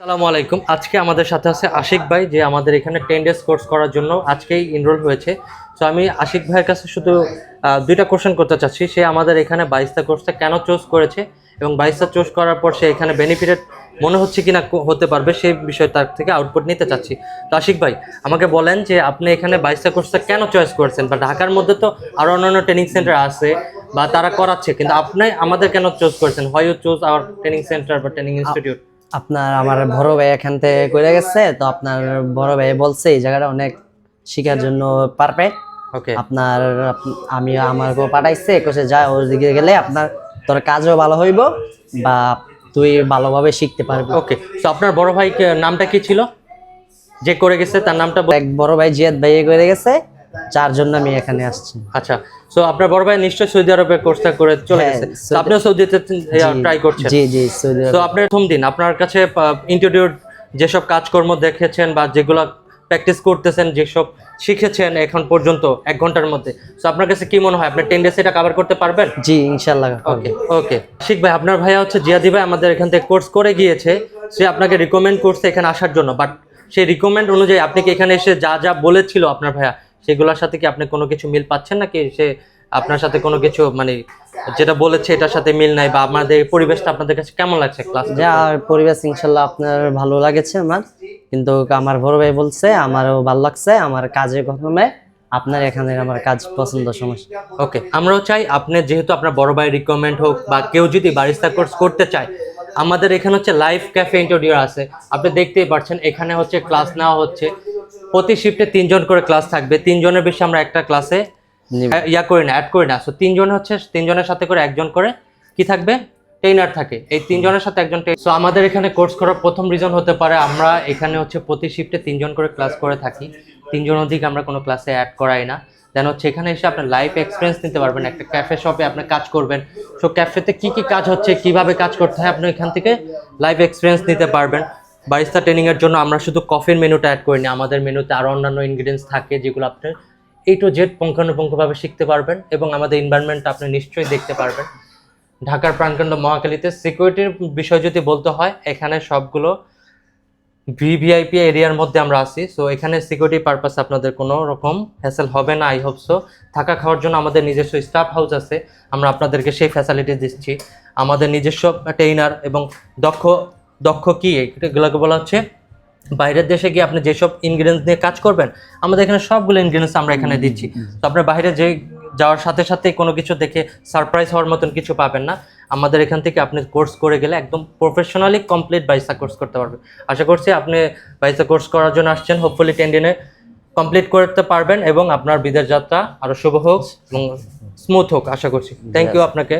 আসসালামু আলাইকুম। আজকে আমাদের সাথে আছে আশিক ভাই, যে আমাদের এখানে টেন ডেজ কোর্স করার জন্য আজকেই এনরোল হয়েছে। তো আমি আশিক ভাইয়ের কাছে শুধু দুইটা কোশ্চেন করতে চাচ্ছি। সে আমাদের এখানে বাইশটা কোর্সটা কেন চুজ করেছে এবং বাইশটা চুজ করার পর সে এখানে বেনিফিটেড মনে হচ্ছে কো- হতে পারবে সেই বিষয়ে তার থেকে আউটপুট নিতে চাচ্ছি। তো আশিক ভাই, আমাকে বলেন যে আপনি এখানে বাইশটা কোর্সটা কেন চয়েস করেছেন? বা ঢাকার মধ্যে তো আরও অন্যান্য ট্রেনিং সেন্টার আছে বা তারা করাচ্ছে, কিন্তু আপনি আমাদের কেন চুজ করেছেন? হয় you choose our training centre বা ট্রেনিং ইনস্টিটিউট আপনার আমার বড় ভাই এখান থেকে করে গেছে তো আপনার বড় ভাই বলছে এই জায়গাটা অনেক শিখার জন্য পারফেক্ট ওকে আপনার আপ- আমি আমার পাঠাইছে কোসে যা ওর দিকে গেলে আপনার তোর কাজও ভালো হইব বা তুই ভালোভাবে শিখতে পারবি। ওকে তো আপনার বড় ভাই কে- নামটা কি ছিল? যে করে গেছে তার নামটা এক বড় ভাই জিয়াদ ভাই করে গেছে। যার জন্য আমি এখানে আসছি। আচ্ছা তো আপনার বড় ভাই নিশ্চয়ই সৌদি আরবে কোর্সটা করে চলে হ্যাঁ, গেছে। আপনিও সৌদিতে ট্রাই করছেন। জি জি সৌদি তো আপনার প্রথম দিন আপনার কাছে ইন্টারভিউর যেসব কাজকর্ম দেখেছেন বা যেগুলো প্র্যাকটিস করতেছেন যেসব শিখেছেন এখন পর্যন্ত এক ঘণ্টার মধ্যে তো আপনার কাছে কি মনে হয়? আপনি টেন ডেজ এটা কভার করতে পারবেন? জি ইনশাল্লাহ ওকে ওকে শিখ ভাই আপনার ভাইয়া হচ্ছে জিয়াদি ভাই আমাদের এখান থেকে কোর্স করে গিয়েছে। সে আপনাকে রিকমেন্ড করছে এখানে আসার জন্য বাট সেই রিকমেন্ড অনুযায়ী আপনি কি এখানে এসে যা যা বলেছিল আপনার ভাইয়া সেগুলোর সাথে কি আপনি কোনো কিছু মিল পাচ্ছেন নাকি? সে আপনার সাথে কোনো কিছু মানে যেটা বলেছে এটার সাথে মিল নাই বা আমাদের পরিবেশটা আপনাদের কাছে কেমন লাগছে ক্লাস যা পরিবেশ ইনশাল্লাহ আপনার ভালো লাগেছে আমার। কিন্তু আমার বড় ভাই বলছে আমারও ভালো লাগছে আমার কাজে প্রথমে আপনার এখানে আমার কাজ পছন্দ সমস্যা। ওকে আমরাও চাই আপনি যেহেতু আপনার বড় ভাই রিকমেন্ড হোক বা কেউ যদি বারিস্তা কোর্স করতে চায় আমাদের এখানে হচ্ছে লাইভ ক্যাফে ইন্টারভিউ আছে। আপনি দেখতেই পাচ্ছেন এখানে হচ্ছে ক্লাস নেওয়া হচ্ছে। প্রতি শিফটে তিনজন করে ক্লাস থাকবে। তিনজনের বেশি আমরা একটা ক্লাসে ইয়া করি না অ্যাড করি না। সো তিনজন হচ্ছে তিনজনের সাথে করে একজন করে কি থাকবে? ট্রেনার থাকে। এই তিনজনের সাথে একজন সো আমাদের এখানে কোর্স করার প্রথম রিজন হতে পারে আমরা এখানে হচ্ছে প্রতি শিফটে তিনজন করে ক্লাস করে থাকি। তিনজন অধিক আমরা কোনো ক্লাসে অ্যাড করাই না। দেন হচ্ছে এখানে এসে আপনার লাইফ এক্সপিরিয়েন্স নিতে পারবেন। একটা ক্যাফে শপে আপনি কাজ করবেন। সো ক্যাফেতে কি কি কাজ হচ্ছে কীভাবে কাজ করতে হয় আপনি এখান থেকে লাইফ এক্সপিরিয়েন্স নিতে পারবেন। বারিস্তা ট্রেনিং এর জন্য আমরা শুধু কফির মেনুটা অ্যাড করিনি, আমাদের মেনুতে আরও অন্যান্য ইনগ্রিডিয়েন্টস থাকে যেগুলো আপনি এই টু জেড পুঙ্খানুপুঙ্খভাবে শিখতে পারবেন এবং আমাদের এনভায়রনমেন্টটা আপনি নিশ্চয়ই দেখতে পারবেন। ঢাকার প্রাণকেন্দ্র মহাকালীতে সিকিউরিটির বিষয় যদি বলতে হয়, এখানে সবগুলো ভিভিআইপি এরিয়ার মধ্যে আমরা আছি। সো এখানে সিকিউরিটি পারপাস আপনাদের কোনো রকম হ্যাসেল হবে না আই হোপ সো থাকা খাওয়ার জন্য আমাদের নিজস্ব স্টাফ হাউস আছে, আমরা আপনাদেরকে সেই ফ্যাসিলিটি দিচ্ছি। আমাদের নিজস্ব ট্রেনার এবং দক্ষ দক্ষ কি? এগুলোকে বলা হচ্ছে বাইরের দেশে গিয়ে আপনি যেসব ইনগ্রিডিয়েন্টস নিয়ে কাজ করবেন আমাদের এখানে সবগুলো ইনগ্রিডিয়েন্টস আমরা এখানে দিচ্ছি। তো আপনার বাইরে যে যাওয়ার সাথে সাথে কোনো কিছু দেখে সারপ্রাইজ হওয়ার মতন কিছু পাবেন না। আমাদের এখান থেকে আপনি কোর্স করে গেলে একদম প্রফেশনালি কমপ্লিট বাইসা কোর্স করতে পারবেন। আশা করছি আপনি বাইসা কোর্স করার জন্য আসছেন। হোপফুলি টেন দিনে কমপ্লিট করতে পারবেন এবং আপনার বিদেশ যাত্রা আরও শুভ হোক এবং স্মুথ হোক আশা করছি। থ্যাংক ইউ আপনাকে।